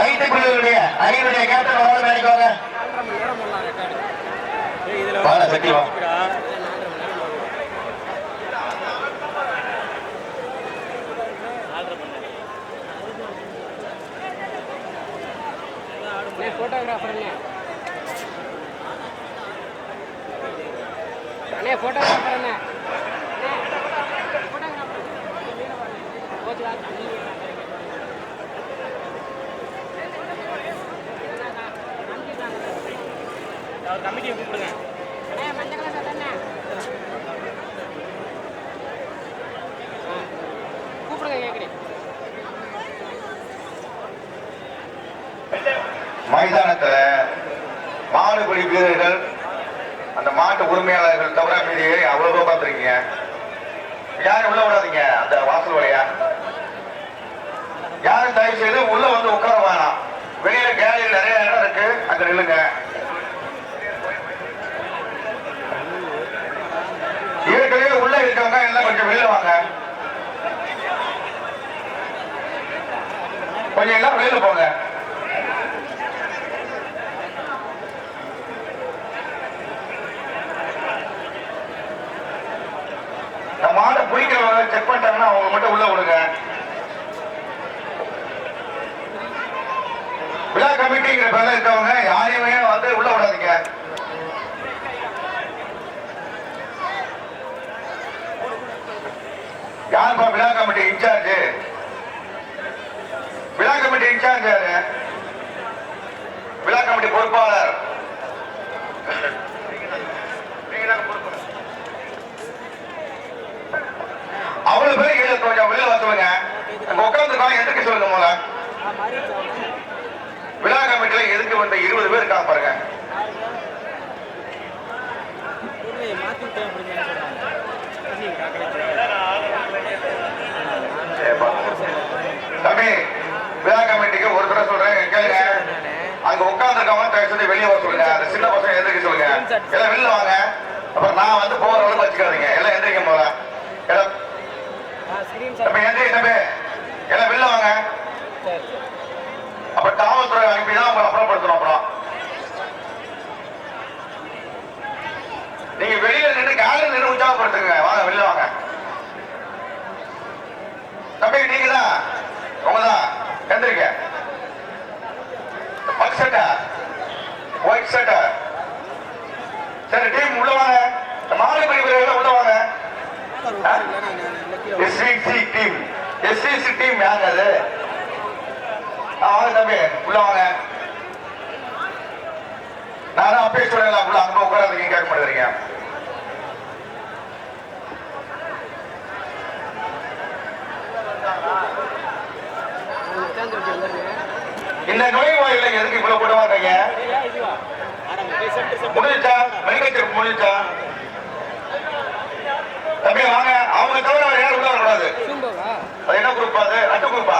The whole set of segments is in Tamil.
லைட்டு குழுவினுடைய அணியினுடைய கேப்டன் வராது நினைக்கோங்க வாழ சக்தி வா. அண்ணே அண்ணே கமிட்டியை கூப்பிடுங்க. கூப்பிடுங்க கேட்குறேன் மைதானத்துல மாடுபிடி வீரர்கள் அந்த மாட்டு உரிமையாளர்கள் தவிர மீறி அவ்வளவு பேர் பார்த்துருக்கீங்க. யாரும் உள்ள விடாதீங்க அந்த வாசல் வழியா. யாரும் தயவு செய்து உள்ள வந்து உட்கார வேணாம். வெளியில கேலரியில் நிறைய இடம் இருக்கு அங்க நில்லுங்க. ஏற்கனவே உள்ள இருக்கவங்க எல்லாம் கொஞ்சம் வெளியில வாங்க. கொஞ்சம் எல்லாம் வெளியில போங்க நம்ம மாட்டை பிடிக்கிறவங்க செக் பண்ணிட்டாங்கன்னா அவங்க மட்டும் உள்ள விடுங்க விழா கமிட்டிங்கிற பேர்ல இருக்கவங்க யாரையுமே வந்து உள்ள விடாதீங்க யாருப்பா விழா கமிட்டி இன்சார்ஜ். விழா கமிட்டி இன்சார்ஜ் யாரு? விழா கமிட்டி பொறுப்பாளர். அவ்வளவு பேர் கீழே கொஞ்சம் வெளியில வர சொல்லுங்க அங்க உட்காந்துருக்காங்க எதுக்கு சொல்லுங்க போல விழா கமிட்டில எதுக்கு வந்த இருபது பேர் இருக்காங்க பாருங்க. தம்பி விழா கமிட்டிக்கு ஒரு தடவை சொல்றேன் கேளுங்க அங்க உட்காந்துருக்கவங்க தயவு செஞ்சு வெளியே வர சொல்லுங்க. அந்த சின்ன பசங்க எந்திரிக்க சொல்லுங்க. எல்லாம் வெளில வாங்க. அப்புறம் நான் வந்து போற அளவுக்கு வச்சுக்காதீங்க. எல்லாம் எந்திரிக்க போல தம்பி எந்திரி தம்பி. எல்லாம் வெளில வாங்க. அப்ப காவல்துறை அனுப்பி தான் உங்களை அப்புறப்படுத்தணும் அப்புறம். நீங்க வெளியில நின்று காலையில் நின்று உற்சாகப்படுத்துங்க வாங்க வெளில வாங்க தம்பி நீங்க தான் உங்க தான் எந்திரிக்க ஒயிட் சட்டை ஒயிட் சட்டை சரி டீம் உள்ள வாங்க. மாலைப்படி வீரர்கள் உள்ள வாங்க. எஸ்விசி டீம் எஸ்விசி டீம் யாருங்க அது? ஆ, வாங்க தம்பி உள்ள வாங்க. நானும் அப்பயே சொல்லலாம் உள்ள அங்க உட்காராதீங்க கேட்க மாட்டேறீங்க இந்த நுழைவாயில எதுக்கு இவ்வளவு போட மாட்டீங்க இதுவா முடிஞ்சா மெடிக்கல் முடிஞ்சா தம்பி வாங்க. அவங்க தவிர வேற யாரும் உள்ள வரக்கூடாது. அது என்ன குரூப்பா அது? அட்டு குரூப்பா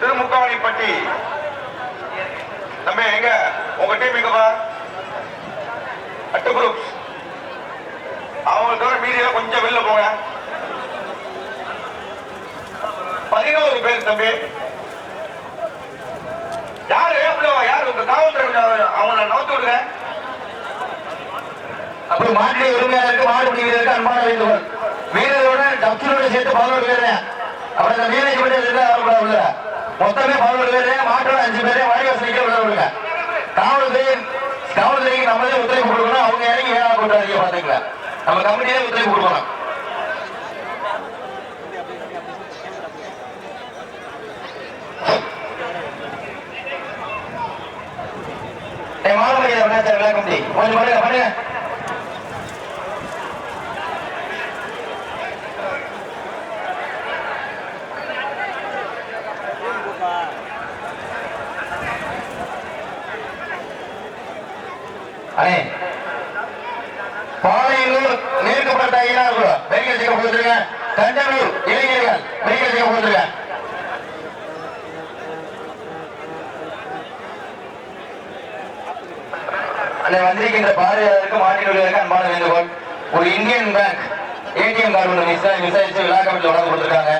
திருமுக்காவணிப்பட்டி தம்பி எங்க? உங்க டீம் எங்கப்பா அட்டு குரூப் அவங்க தவிர மீதியில கொஞ்சம் வெளில போங்க. பதினோரு பேர் தம்பி. யாரு? உள்ள யார்? உங்க காவல்துறை கொஞ்சம் அவங்கள நவுத்து விடுங்க. அப்படி மாட்டு உரிமையாளருக்கு மாடு பிடி அன்பான வேண்டுகோள். வீரரோட டப்சரோட சேர்த்து பதினோரு பேரு. அப்புறம் இந்த மீனேஜ் மட்டும் இருந்தா உள்ள. மொத்தமே பதினோரு பேரு. மாட்டோட அஞ்சு பேரு. வழிவாசலிக்க உள்ள விடுங்க காவல்துறை காவல்துறைக்கு நம்மளே ஒத்துழைப்பு கொடுக்கணும். அவங்க இறங்கி வேலை கொண்டாடுங்க பாத்தீங்களா நம்ம கமிட்டியே ஒத்துழைப்பு கொடுக்கணும். மாடு மரியாதை பண்ணா கொஞ்சம் பண்ணுங்க பண்ணுங்க அண்ணே பாளையனூர் ஐயனார் கூட கொடுத்துருங்க. இளைஞர்கள் மெடிக்கல் கொடுத்துருங்க. அண்ணே வந்திருக்கின்ற பார்வையாளருக்கு மாநிலங்களுக்கு அன்பான வேண்டுகோள். ஒரு இந்தியன் பேங்க் ஏடிஎம் கார்டு ஒன்று மிஸ் ஆகி விசாரிச்சு விழா கமிட்டியில் உடம்பு கொடுத்துருக்காங்க.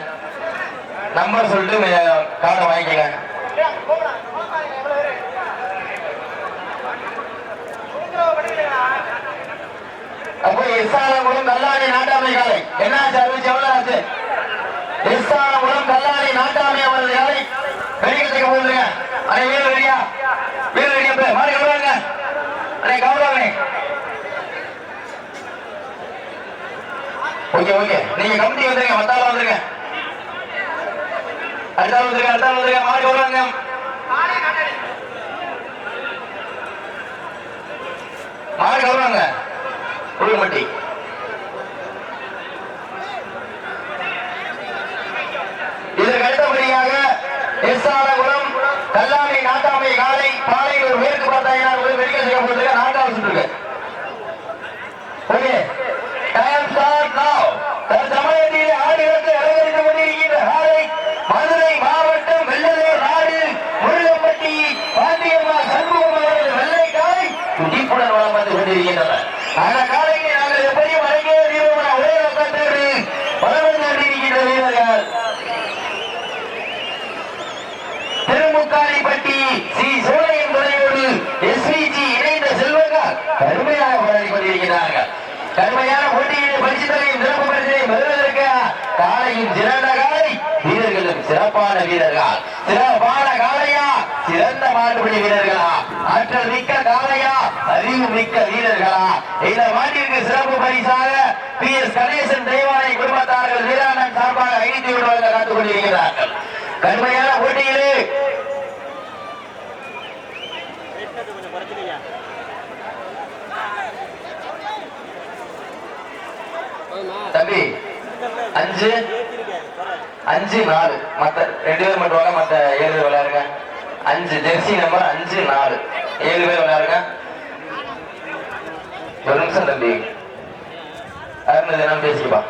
நம்பர் சொல்லிட்டு கார்டை வாங்கிக்கங்க. அப்போ எஸ்ஆனகுளம் கல்லாணி நாட்டாமை காலை. என்ன அறிவிச்சு எவ்வளவு ஆச்சு? எஸ்ஆனகுளம் கல்லாணி நாட்டாமை அவரது காலை. வெளியிட்டு போகுதுங்க அண்ணே வீடு ரெடியா? வீடு ரெடியா போய் மாறி அண்ணே கவலாங்க ஓகே ஓகே நீங்க கமிட்டி வந்துருங்க மத்தால வந்துருங்க. அடுத்தாள் வந்துருங்க அடுத்தாள் வந்துருங்க மாறி கவலாங்க மாறி கவலாங்க உருவமட்டி இதற்கு அடுத்தபடியாக எஸ்ஆரகுளம் கல்லாமை நாட்டாமை காலை பாலை ஒரு மேற்கு பார்த்தாங்கன்னா ஒரு மெடிக்கல் செய்யப்பட்டிருக்க நான்காவது சுற்றுக்கு ஓகே. டைம் ஸ்டார்ட் நவ் தற்சமயத்தில் ஆடுகளுக்கு அலங்கரித்துக் கொண்டிருக்கின்ற காலை மதுரை மாவட்டம் வெள்ளலூர் நாடு முருகம்பட்டி பாண்டியம்மா சண்முகம் அவர்கள் வெள்ளை காலை துடிப்புடன் வளம் வந்து கொண்டிருக்கின்றனர். அந்த காலையை நாங்கள் எப்படியும் அடங்கிய வீரமான ஒரே நோக்கத்தோடு வளம் வந்து கொண்டிருக்கின்ற வீரர்கள் திருமுக்காணிப்பட்டி ஸ்ரீ சோழையின் துணையோடு எஸ்விஜி இணைந்த செல்வங்கள் கடுமையாக போராடி கொண்டிருக்கிறார்கள். கடுமையான போட்டியிலே பரிசுத்தலையும் சிறப்பு பரிசையும் பெறுவதற்கு காலையும் சிறந்த காலை வீரர்களும் சிறப்பான வீரர்கள்? சிறப்பான காலையா? சிறந்த மாட்டுப்படி வீரர்களா? ஆற்றல் மிக்க காலையா? அறிவு மிக்க வீரர்களா? இந்த மாட்டிற்கு சிறப்பு பரிசாக பி. எஸ். கணேசன் தெய்வானை குடும்பத்தார்கள் வீராணன் சார்பாக ஐநூத்தி விடுவதாக காத்துக் கொண்டிருக்கிறார்கள். கடுமையான போட்டியிலே தம்பி அஞ்சு அஞ்சு நாலு. மத்த ரெண்டு பேர் மட்டும் வாங்க மத்த ஏழு பேர் விளையாடுங்க. அஞ்சு ஜெர்சி நம்பர் அஞ்சு நாலு. ஏழு பேர் விளையாடுங்க. ஒரு நிமிஷம் தம்பி. அருண் தினம் பேசிக்கப்பா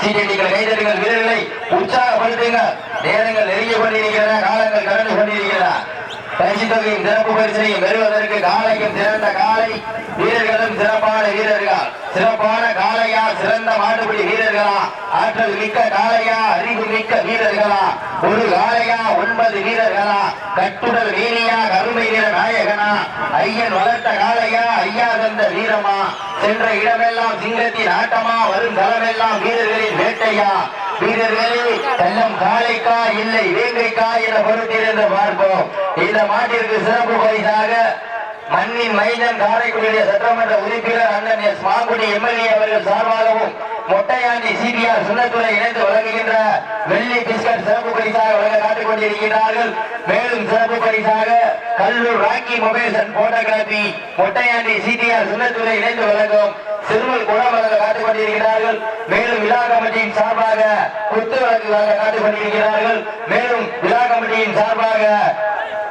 சீட்டடிகள் கைதட்டுங்கள் வீரர்களை உற்சாகப்படுத்துங்க நேரங்கள் நெருங்கிக் கொண்டிருக்கின்றன காலங்கள் கடந்து கொண்டிருக்கின்றன பரிசு தொகையும் சிறப்பு பரிசனையும் பெறுவதற்கு காலையும் சிறந்த காலை வீரர்களும் சிறப்பான வீரர்கள். சிறப்பான காலையா சிறந்த மாட்டுப்படி வீரர்களா ஆற்றல் மிக்க காலையா அறிவு மிக்க வீரர்களா ஒரு காலையா ஒன்பது வீரர்களா கட்டுடல் வீரியா கருமை வீர நாயகனா ஐயன் வளர்த்த காலையா ஐயா தந்த வீரமா சென்ற இடமெல்லாம் சிங்கத்தின் ஆட்டமா வரும் தளமெல்லாம் வீரர்களின் வேட்டையா வீரர்களே செல்லம் காளைக்கா இல்லை வேங்கைக்கா என என்று பார்ப்போம். இந்த மாட்டிற்கு சிறப்பு பரிசாக மண்ணின் மைதன் காரைக்குடிய சட்டமன்ற உறுப்பினர் அண்ணன் எஸ் மாங்குடி எம்எல்ஏ அவர்கள் சார்பாகவும் மொட்டையாண்டி சிபிஆர் சுண்ணத்துறை இணைந்து வழங்குகின்ற வெள்ளி பிஸ்கட் சிறப்பு பரிசாக வழங்க காத்துக் கொண்டிருக்கிறார்கள் மேலும் சிறப்பு பரிசாக Kallur Rocky mobiles and photography Mottaiyandi CBR சுண்ணத்துறை இணைந்து வழங்கும் சிறுமல் குணம் வழங்க காத்துக் கொண்டிருக்கிறார்கள் மேலும் விழா கமிட்டியின் சார்பாக குத்து வழக்கு வழங்க கொண்டிருக்கிறார்கள் மேலும் விழா கமிட்டியின் சார்பாக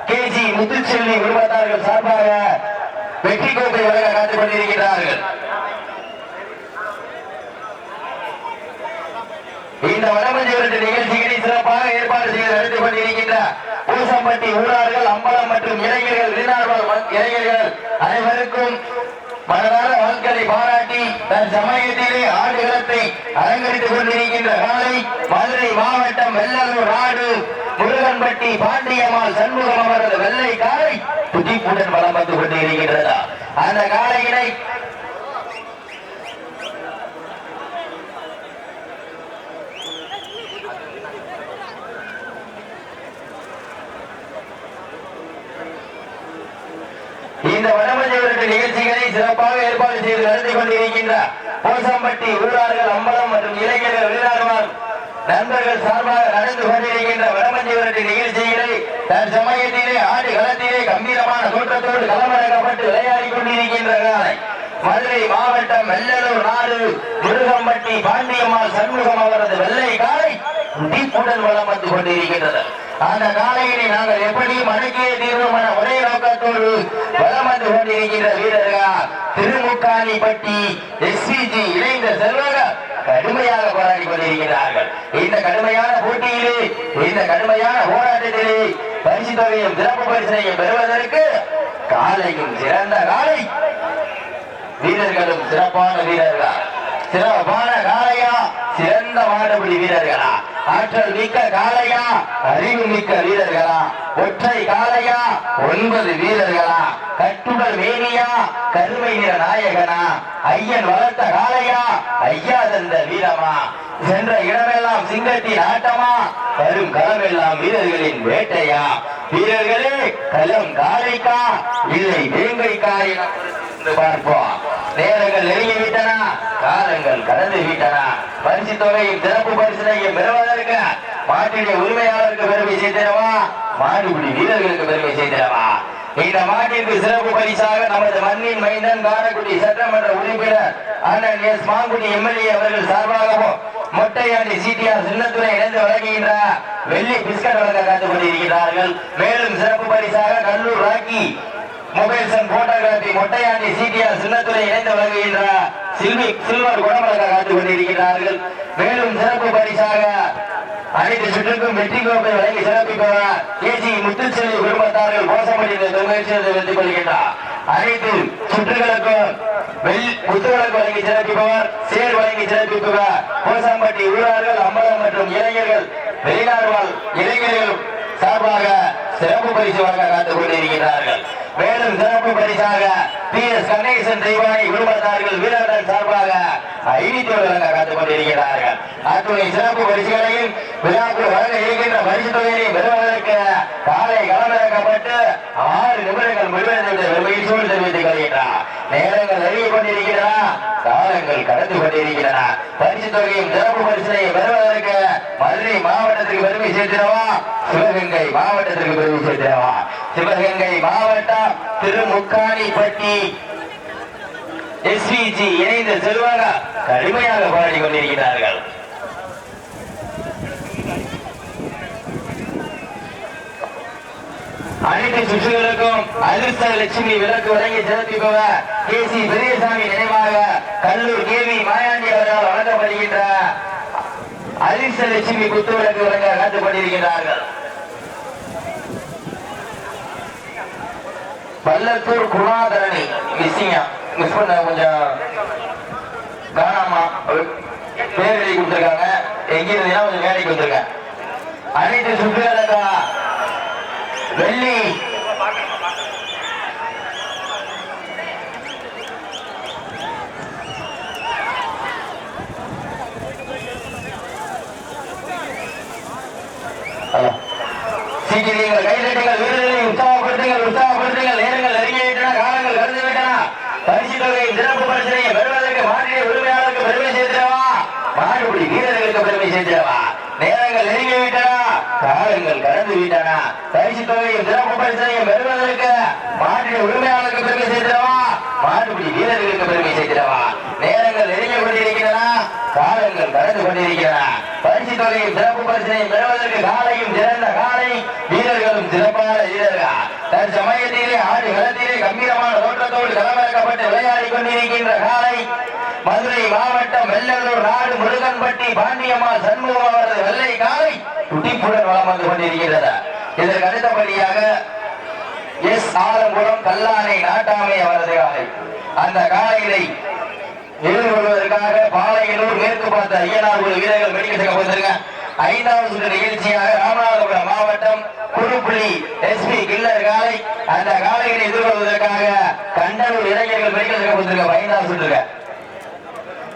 கே ஜி முத்துச்செல்வி குடும்பத்தார்கள் சார்பாக வெற்றி கோப்பை வழங்க காத்துக் கொண்டிருக்கிறார்கள் இந்த வடமஞ்சிவரத்து நிகழ்ச்சிகளை சிறப்பாக ஏற்பாடு செய்து நடத்தி கொண்டிருக்கின்ற பூசம்பட்டி ஊரார்கள் அம்பலம் மற்றும் இளைஞர்கள் இளைஞர்கள் அனைவருக்கும் மனதார வாழ்க்கையை பாராட்டி தன் சமயத்திலே ஆடுகளத்தை அலங்கரித்துக் கொண்டிருக்கின்ற காலை மதுரை மாவட்டம் வெள்ளலூர் நாடு முருகன்பட்டி பாண்டியம்மாள் சண்முகம் அவரது வெள்ளை காலை துடிப்புடன் வளம் வந்து கொண்டிருக்கின்றதா? அந்த காலையினை இந்த வடமஞ்சவரத்து நிகழ்ச்சிகளை சிறப்பாக ஏற்பாடு செய்து நடத்தி கொண்டிருக்கின்ற போசம்பட்டி ஊரார்கள் அம்பலம் மற்றும் இளைஞர்கள் வெளிநாடுவார் நண்பர்கள் சார்பாக நடந்து கொண்டிருக்கின்ற வடமஞ்சவரத்து நிகழ்ச்சிகளை தற்சமயத்திலே ஆடு களத்திலே கம்பீரமான தோற்றத்தோடு களமிறக்கப்பட்டு விளையாடி கொண்டிருக்கின்ற காலை. மதுரை மாவட்டம் வெள்ளலூர் நாடு முருகம்பட்டி பாண்டியம்மாள் சண்முகம் அவரது வெள்ளை வளம் வந்து கொண்டிருக்கின்றது அந்த காலையினை நாங்கள் எப்படி மடக்கிய தீர்வோம் என ஒரே நோக்கத்தோடு வளம் வந்து கொண்டிருக்கின்ற வீரர்கள் திருமுக்காணிப்பட்டி எஸ்பிஜி இணைந்த செல்வக கடுமையாக போராடி கொண்டிருக்கிறார்கள். இந்த கடுமையான போட்டியிலே இந்த கடுமையான போராட்டத்திலே பரிசு தொகையும் சிறப்பு பரிசனையும் பெறுவதற்கு காலையும் சிறந்த காலை வீரர்களும் சிறப்பான வீரர்களா? சிறப்பான காலையா? சிறந்த மாடுபிடி வீரர்களா? ஆற்றல் மிக்க காளையா அறிவு மிக்க வீரர்களா? ஒற்றை காளையா ஒன்பது வீரர்களா? கட்டுடல் வேணியா கருமை நிற நாயகனா? ஐயன் வளர்த்த காளையா ஐயா தந்த வீரமா? சென்ற இடமெல்லாம் சிங்கத்தின் ஆட்டமா? வரும் களமெல்லாம் வீரர்களின் வேட்டையா? வீரர்களே களம் காளைக்கா இல்லை வேங்கைக்கா என பார்ப்போம். நேரங்கள் நெருங்கி விட்டன காலங்கள் கடந்து விட்டன. பரிசு தொகையும் சிறப்பு பரிசனையும் பெறுவதற்கு மாட்டினுடைய உரிமையாளருக்கு பெருமை செய்திடவா மாடுபிடி வீரர்களுக்கு பெருமை செய்திடவா இந்த மாட்டிற்கு சிறப்பு பரிசாக நமது மண்ணின் மைந்தன் காரக்குடி சட்டமன்ற உறுப்பினர் அண்ணன் எஸ் மாங்குடி எம்எல்ஏ அவர்கள் சார்பாகவும் மொட்டையாண்டி சிடிஆர் சின்னத்துறை இணைந்து வழங்குகின்ற வெள்ளி பிஸ்கட் வழங்க காத்துக் கொண்டிருக்கிறார்கள். மேலும் சிறப்பு பரிசாக Kallur Rocky mobiles and photography Mottaiyandi CTR Chinnathurai இணைந்து வழங்குகின்ற சில்வி சில்வர் குணமலக காத்துக் கொண்டிருக்கிறார்கள் மேலும் சிறப்பு பரிசாக அனைத்து சுற்றுக்கும் வெற்றி கோப்பை வழங்கி சிறப்பிப்பவர் கேஜி முத்துச்செல்வி குடும்பத்தார்கள் கோசப்படி தொழிற்சியை வெற்றி கொள்கின்றார். அனைத்து சுற்றுகளுக்கும் வெள் புத்துகளுக்கு வழங்கி சிறப்பிப்பவர் சேர் வழங்கி சிறப்பிப்பவர் கோசம்பட்டி ஊரார்கள் அம்பலம் மற்றும் இளைஞர்கள் வெளிநாடு வாழ் இளைஞர்கள் சார்பாக சிறப்பு பரிசு வழங்க காத்துக் கொண்டிருக்கிறார்கள் மேலும் சிறப்பு பரிசாக பி எஸ் கணேசன் தெய்வானி குடும்பத்தார்கள் வீரர்கள் சார்பாக ஐநூத்தி வழங்க காத்துக் கொண்டிருக்கிறார்கள். அத்துணை சிறப்பு பரிசுகளையும் விழாக்கு வழங்க இருக்கின்ற பரிசு தொகையை பெறுவதற்கு காலை களமிறக்கப்பட்டு ஆறு நிமிடங்கள் முடிவடைந்த மகிழ்ச்சியோடு தெரிவித்துக் கொள்கின்றார். நேரங்கள் நெருங்கி கொண்டிருக்கிறதா காலங்கள் கடந்து கொண்டிருக்கிறன பரிசு தொகையும் சிறப்பு பரிசனை பெறுவதற்கு மதுரை மாவட்டத்திற்கு பெருமை சேர்த்திடவா? சிவகங்கை மாவட்டத்திற்கு பெருமை சேர்த்திடவா? சிவகங்கை மாவட்டம் திருமுக்காணிப்பட்டி. எஸ்விஜி இணைந்த செல்வாரா கடுமையாக பாடி கொண்டிருக்கிறார்கள் அனைத்து சுற்றுகளுக்கும் அதிர்ஷ்ட லட்சுமி விளக்கு வழங்கி சிறப்பிப்பவர் கே சி பெரியசாமி நினைவாக கல்லூர் கேவி மாயாண்டி அவர்களால் வழங்கப்படுகின்ற அதிர்ஷ்ட லட்சுமி குத்து விளக்கு வழங்க காத்துக் கொண்டிருக்கிறார்கள் பல்லத்தூர் குணாதரணி மிஸ்ஸிங்கா மிஸ் பண்ண கொஞ்சம் காணாமா பேர் எழுதி கொடுத்துருக்காங்க. எங்க இருந்தீங்கன்னா கொஞ்சம் வேலைக்கு வந்திருக்கேன் அனைத்து சுற்றுகளுக்கும் வெள்ளி. சீக்கிரங்கள் கைதட்டுங்கள். வீரர்களை உற்சாகப்படுத்துங்கள் உற்சாக நேரங்கள் நெருங்கி விட்டன காலங்கள் கடந்து விட்டன பரிசு தொகை சிறப்பு பரிசனையை பெறுவதற்கு மாற்றிய உரிமையாளருக்கு பெருமை சேர்த்திடவா மாடுபிடி வீரர்களுக்கு பெருமை சேர்த்திடவா நேரங்கள் நெருங்கி விட்டன காலங்கள் கடந்து விட்டன. பரிசு தொகையும் சிறப்பு பரிசனையும் பெறுவதற்கு மாற்றிய உரிமையாளருக்கு பெருமை சேர்த்திடவா மாடுபிடி வீரர்களுக்கு பெருமை சேர்த்திடவா நேரங்கள் நெருங்கி கொண்டிருக்கிறதா காலங்கள் கடந்து கொண்டிருக்கின்றன. பரிசு தொகையும் சிறப்பு பரிசனையும் பெறுவதற்கு காலையும் சிறந்த காலை வீரர்களும் சிறப்பான வீரர்கள். தற்சமயத்திலே ஆடு களத்திலே கம்பீரமான தோற்றத்தோடு களமிறக்கப்பட்டு விளையாடி கொண்டிருக்கின்ற காலை மதுரை மாவட்டம் வெள்ளலூர் நாடு முருகன்பட்டி பாண்டியம்மா சண்முகம் அவரது வெள்ளை காலை துடிப்புடன் வளம் வந்து கொண்டிருக்கிறது இதற்கு அடுத்தபடியாக எஸ் ஆலங்குளம் கல்லானை நாட்டாமை அவரது காலை. அந்த காலையிலை எதிர்கொள்வதற்காக பாளையனூர் மேற்கு பார்த்த ஐயனார் குழு வீரர்கள் மெடிக்கல் சங்கம் வந்திருங்க ஐந்தாவது சுற்று நிகழ்ச்சியாக ராமநாதபுரம் மாவட்டம் குருப்புலி எஸ்பி கில்லர் காலை. அந்த காலையினை எதிர்கொள்வதற்காக கண்டனூர் இளைஞர்கள் மெடிக்கல் சங்கம் வந்திருக்க ஐந்தாவது சுற்றுக்க.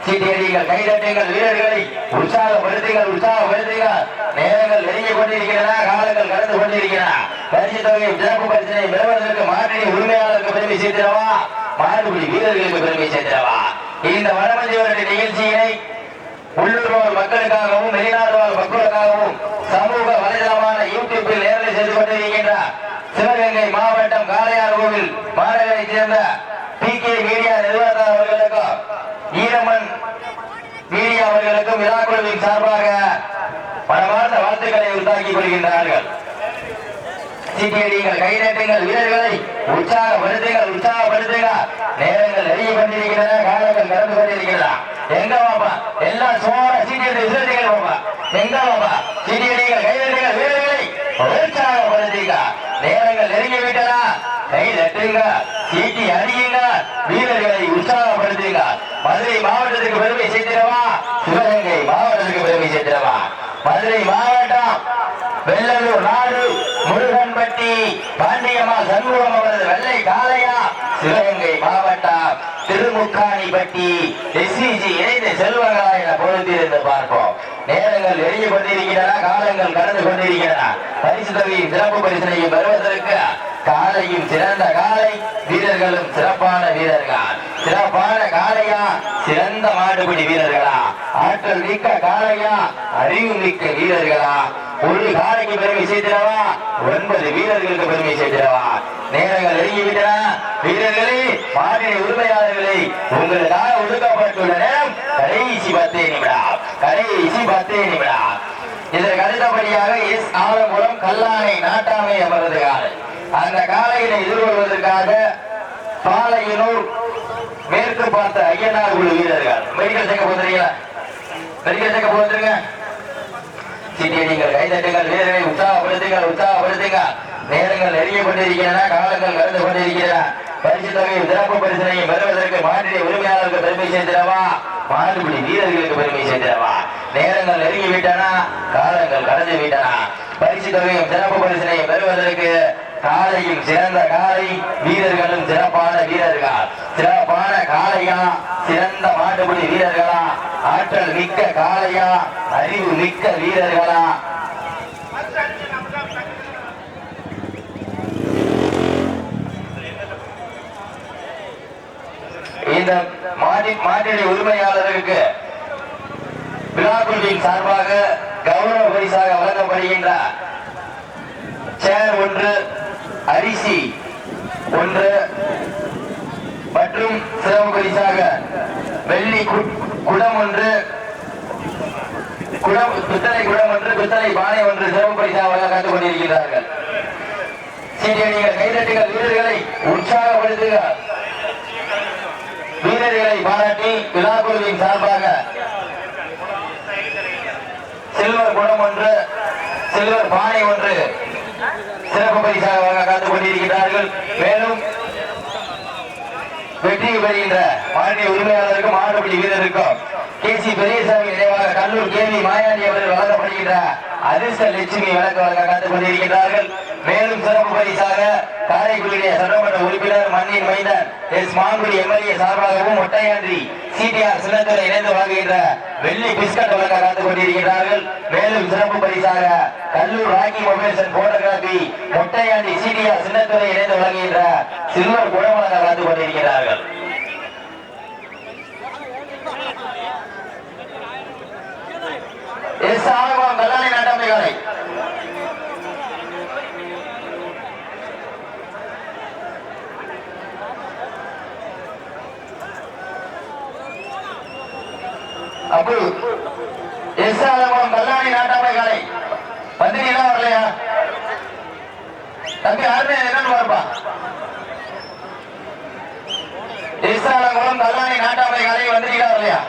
சீட்டியடிகள் கைதட்டுங்கள் வீரர்களை உற்சாகப்படுத்துங்கள் உற்சாகப்படுத்துங்கள் நேரங்கள் நெருங்கி கொண்டிருக்கிறதா காலங்கள் கடந்து கொண்டிருக்கிறன பரிசு தொகை சிறப்பு பரிசனை பெறுவதற்கு மாற்றி உரிமையாளருக்கு பெருமை சேர்த்திடவா? மாறுபடி வீரர்களுக்கு பெருமை சேர்த்திடவா? இந்த வடமஞ்சி நிகழ்ச்சியினை உள்ளூர் மக்களுக்காகவும் வெளிநாடு வாழ் மக்களுக்காகவும் சமூக வலைதளமான யூடியூப்பில் நேரலை செய்து கொண்டிருக்கின்ற சிவகங்கை மாவட்டம் காளையார் கோவில் மாநகரை சேர்ந்த பி கே மீடியா நிறுவனம் ஈரமன் மீடியா அவர்களுக்கும் விழாக்குழுவின் சார்பாக மனமார்ந்த வாழ்த்துக்களை உண்டாக்கிக் கொள்கின்றார்கள். சீட்டியடிங்கள் கைதட்டுங்கள் வீரர்களை உற்சாகப்படுத்துங்கள் உற்சாகப்படுத்துங்கள். நேரங்கள் நெருங்கி கொண்டிருக்கின்றன காலங்கள் கடந்து கொண்டிருக்கிறதா? எங்க பாப்பா எல்லாம் சோழ சீட்டியடி விசிறீங்கள் பாப்பா எங்க பாப்பா சீட்டியடிங்கள் கைதட்டுங்கள் வீரர்களை உற்சாகப்படுத்துங்க நேரங்கள் நெருங்கி விட்டதா? கை நட்டுங்க சீட்டி அறியுங்க வீரர்களை உற்சாகப்படுத்துங்க மதுரை மாவட்டத்துக்கு பெருமை சேர்த்திடவா? சிவகங்கை மாவட்டத்துக்கு பெருமை சேர்த்திடவா? மதுரை மாவட்டம் வெள்ளலூர் நாடு முருகன்பட்டி பாண்டியம்மா சண்முகம் அவரது வெள்ளை காளையா? சிவகங்கை மாவட்டம் திருமுக்காணிப்பட்டி எஸ்சிஜி இணைந்து செல்வங்களா என பொறுத்திருந்து பார்ப்போம். நேரங்கள் எரிய கொண்டிருக்கின்றன காலங்கள் கடந்து கொண்டிருக்கின்றன. பரிசு தொகையின் சிறப்பு பரிசனையும் பெறுவதற்கு காலையும் சிறந்த காலை வீரர்களும் சிறப்பான வீரர்கள் சிறப்பான காளையா சிறந்த மாடுபிடி வீரர்களா ஆற்றல் மிக்க காளையா அறிவு மிக்க வீரர்களா ஒரு காலைக்கு பெருமை செய்திடவா ஒன்பது வீரர்களுக்கு பெருமை செய்திடவா நேரங்கள் நெருங்கிவிட்டன. வீரர்களே மாநில உரிமையாளர்களே உங்களுக்காக ஒதுக்கப்பட்டுள்ள நேரம் கடைசி பத்தே நிமிடம். கடைசி பத்தே நிமிடம். இதற்கு அடுத்தபடியாக எஸ் ஆலங்குளம் கல்லானை நாட்டாமை அமர்ந்து காலை. அந்த காலையினை எதிர்கொள்வதற்காக பாலையனூர் மேற்கு பார்த்த ஐயனார் குழு வீரர்கள். மெடிக்கல் சேர்க்க போதுறீங்களா மெடிக்கல் சேர்க்க போதுருங்க சீட்டியடிங்கள் கைதட்டுங்கள் வீரரை உற்சாகப்படுத்துங்கள் உற்சாகப்படுத்துங்கள். நேரங்கள் நெருங்கிக் கொண்டிருக்கின்றன காலங்கள் கடந்து கொண்டிருக்கின்றன. பரிசு தொகையை சிறப்பு பரிசனையை பெறுவதற்கு மாநில உரிமையாளருக்கு பெருமை சேர்ந்திடவா மாறுபடி வீரர்களுக்கு பெருமை சேர்ந்திடவா நேரங்கள் நெருங்கி விட்டன காலங்கள் கடந்து விட்டன. பரிசு தொகையும் சிறப்பு பரிசனையும் பெறுவதற்கு காலையும் சிறந்த காலை வீரர்களும் சிறப்பான வீரர்கள்? சிறப்பான காலையா சிறந்த மாட்டுப்படி வீரர்களா? ஆற்றல் மிக்க காலையா அறிவு மிக்க வீரர்களா? இந்த மாடி மாட்டினை உரிமையாளருக்கு விழாக்குழுவின் சார்பாக கௌரவ பரிசாக வழங்கப்படுகின்ற சேர் ஒன்று அரிசி ஒன்று மற்றும் சிறப்பு பரிசாக வெள்ளி குடம் ஒன்று குடம் பித்தளை குடம் ஒன்று பித்தளை பானை ஒன்று சிறப்பு பரிசாக வழங்க கொண்டிருக்கிறார்கள் சீட்டியடிகள் கைதட்டுகள் வீரர்களை உற்சாகப்படுத்துகிறார் வீரர்களை பாராட்டி விழாக்குழுவின் சார்பாக சில்வர் குடம் ஒன்று சில்வர் பானை ஒன்று. சிறப்பு பரிசாக வழங்க காத்துக் கொண்டிருக்கிறார்கள். மேலும் வெற்றி பெறுகின்ற மாநில உரிமையாளருக்கும் மாடுபிடி வீரருக்கும் கே சி பெரியசாமி நினைவாக கல்லூர் கேவி மாயாண்டி அவர்கள் வழங்கப்படுகின்ற அதிர்ஷ்ட லட்சுமி வழங்க வழங்க காத்துக் கொண்டிருக்கிறார்கள். மேலும் சிறப்பு பரிசாக காரைக்குடியிலே சட்டமன்ற உறுப்பினர் மண்ணின் மைந்தன் எஸ். மாங்குடி எம்எல்ஏ சார்பாகவும் ஒட்டையாண்டி சிடிஆர் சின்னத்துறை இணைந்து வழங்குகின்ற வெள்ளி பிஸ்கட் வழங்க காத்துக் கொண்டிருக்கிறார்கள். மேலும் சிறப்பு பரிசாக Kallur Rocky mobiles and photography Mottaiyandi CTR Chinnathurai இணைந்து வழங்குகின்ற சில்வர் குடமலக வழங்க காத்துக் கொண்டிருக்கிறார்கள் எஸ் ஆலங்குளம் கல்லாணி நாட்டாமை காலை அப்பு எஸ் கல்லாணி நாட்டாமை காலை வந்தீங்களா வரலையா? தம்பி யாருமே என்னன்னு பாருப்பா. எஸ் ஆலங்குளம் கல்லாணி நாட்டாமை காலை வந்தீங்களா வரலையா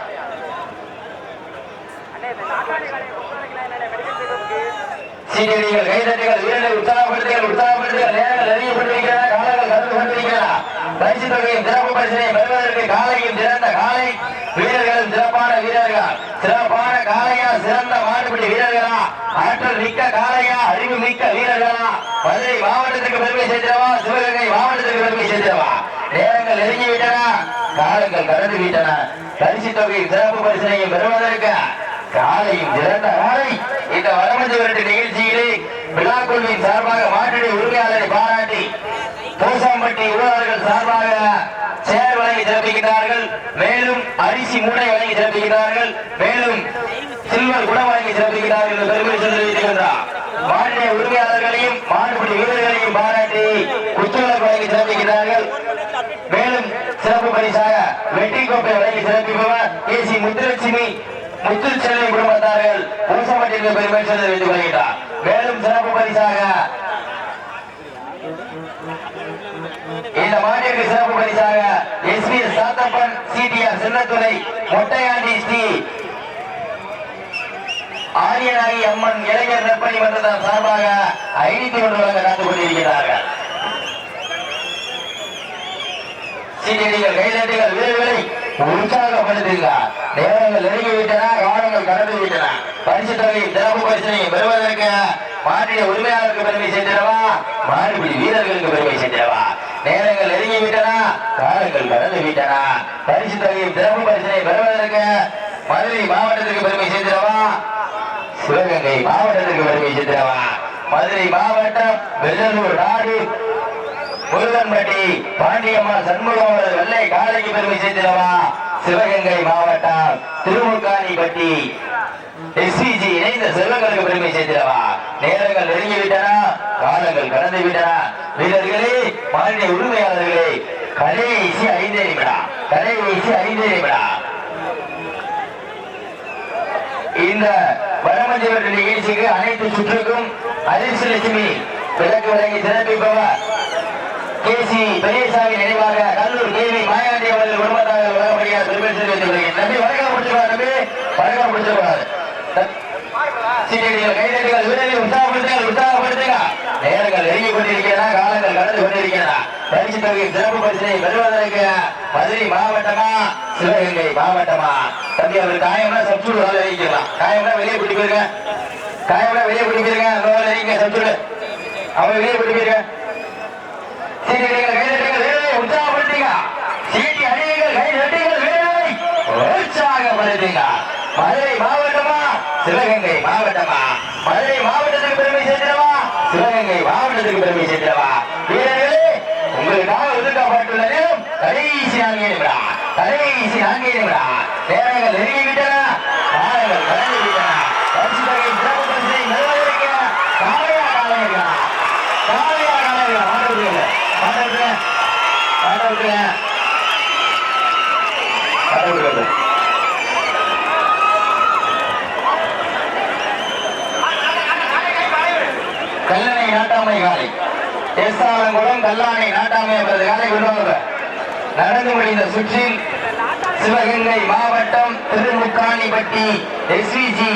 சீனியர்கள் கைதட்டுகள் வீரர்களை உற்சாகப்படுத்துகள் உற்சாகப்படுத்துகள் நேரங்கள் கொண்டிருக்கிறன பரிசு தொகையும் சிறப்பு பரிசனையும் பெறுவதற்கு காலையும் சிறந்த காலை வீரர்களும் சிறப்பான வீரர்கள். சிறப்பான காலையா சிறந்த மாடுபிடி வீரர்களா? ஆற்றல் மிக்க காலையா அறிவு மிக்க வீரர்களா? மதுரை மாவட்டத்துக்கு பெருமை சேர்த்திடவா சிவகங்கை மாவட்டத்துக்கு பெருமை சேர்த்திடவா நேரங்கள் நெருங்கி விட்டன காலங்கள் கடந்து விட்டன பரிசு தொகையும் சிறப்பு பரிசனையும் பெறுவதற்கு காலையும் சிறந்த காலை. இந்த வடமஞ்சு விரட்டு நிகழ்ச்சியிலே விழாக்குழுவின் சார்பாக மாட்டினை உரிமையாளரை பாரா பூசாம்பட்டி உழவர்கள் சார்பாக சேர் வழங்கி சிறப்பிக்கிறார்கள் மேலும் அரிசி மூடை வழங்கி சிறப்பிக்கிறார்கள் மேலும் சில்வர் குடம் வழங்கி சிறப்பிக்கிறார்கள் பெருமை சொல்லியிருக்கின்றார் மாநில உரிமையாளர்களையும் மாண்புடி வீரர்களையும் பாராட்டி குத்துவிளக்கு வழங்கி சிறப்பிக்கிறார்கள் மேலும் சிறப்பு பரிசாக வெற்றி கோப்பை வழங்கி சிறப்பிப்பவர் ஏ சி முத்துலட்சுமி முத்துச்செல்வி குடும்பத்தார்கள் பூசமட்டி பெருமை சேர்ந்து வைத்துக் கொள்கிறார் மேலும் சிறப்பு பரிசாக இந்த மாட்டிற்கு சிறப்பு பரிசாக S P S Sathappan CTR Chinnathurai Mottaiyandi Shri Ariyanaki Amman இளைஞர் நற்பணி மன்றத்தின் சார்பாக ஐநூத்தி ஒன்று வழங்க காத்துக் கொண்டிருக்கிறார்கள். சீனியடிகள் கைதட்டிகள் வீரர்களை உற்சாகப்படுத்துங்க நேரங்கள் நெருங்கி விட்டன காலங்கள் கடந்து விட்டன பரிசு தொகை சிறப்பு பரிசனை பெறுவதற்கு மாநில உரிமையாளருக்கு பெருமை சேர்த்திடவா? மாறுபடி வீரர்களுக்கு பெருமை சேர்த்திடவா? நேரங்கள் நெருங்கி விட்டன. காலங்கள் கடந்து விட்டன. பரிசு தொகையும் சிறப்பு பரிசனை பெறுவதற்கு மதுரை மாவட்டத்திற்கு பெருமை சேர்த்திடவா சிவகங்கை மாவட்டத்திற்கு பெருமை சேர்த்திடவா மதுரை மாவட்டம் வெள்ளலூர் நாடு. முருகன்பட்டி பாண்டியம்மா சண்முகம் அவரது வெள்ளை காலைக்கு பெருமை சேர்த்திடவா சிவகங்கை மாவட்டம் திருமுக்காணிப்பட்டி. எஸ்பிஜி இணைந்த செல்வங்களுக்கு பெருமை சேர்த்திடவா? நேரங்கள் நெருங்கி விட்டன காலங்கள் கடந்து விட்டன வீரர்களே மாநில உரிமையாளர்களே கடைசி ஐந்தே நிமிடம். கடைசி ஐந்தே நிமிடம். இந்த வடமஞ்சவர்கள் நிகழ்ச்சிக்கு அனைத்து சுற்றுக்கும் அதிர்ஷ்ட லட்சுமி விளக்கு வழங்கி சிறப்பிப்பவர் கே சி பெரியசாமி நினைவாக கல்லூர் கேவி மாயாண்டி அவர்கள் குடும்பத்தாக வழங்கப்படுகிறார். பெருமை நம்பி வழக்கம் முடிச்சிருவார் நம்பி வழக்கம் முடிச்சிருவார் சீனியர்கள் கைதட்டுகள் வீரர்கள் உற்சாகப்படுத்துங்கள் உற்சாகப்படுத்துங்க. நேரங்கள் நெருங்கி கொண்டிருக்கிறதா காலங்கள் கடந்து கொண்டிருக்கிறதா பரிசு தொகை சிறப்பு பரிசனை பெறுவதற்கு மதுரை மாவட்டமா சிவகங்கை மாவட்டமா? தம்பி அவர் காயம்னா சப்சூடு வேலை காயம்னா வெளியே கூட்டி போயிருங்க. காயம்னா வெளியே கூட்டி போயிருங்க அந்த வேலை அறிவிங்க சப்சூடு அவர் வெளியே கூட்டி போயிருங்க. சீனியர்கள் கைதட்டுங்கள் வீரர்களை உற்சாகப்படுத்துங்க. சீட்டி அணியுங்கள் உற்சாகப்படுத்துங்க. மதுரை மாவட்டமா சிவகங்கை மாவட்டமா? மதுரை மாவட்டத்துக்கு பெருமை சேர்க்கிறவா? சிவகங்கை மாவட்டத்துக்கு பெருமை சேர்க்கிறவா? வீரர்களே உங்களுக்காக ஒதுக்கப்பட்டுள்ள நேரம் கடைசி நான்கே நிமிடம் கடைசி நான்கே நிமிடம் நேரங்கள் நெருங்கி விட்டன காலங்கள் கடந்து விட்டன பரிசு தொகை சிறப்பு பரிசை காலையா காலையா? காலையா காலையா மாட்ட விட்டுருங்க மாட்ட விட்டுருங்க கல்லணை நாட்டாமை காலை. எஸ்ஆலங்குளம் கல்லாணை நாட்டாமை என்பது காலை கொண்டு நடந்து முடிந்த சுற்றில் சிவகங்கை மாவட்டம் திருமுக்காணிப்பட்டி எஸ்விஜி.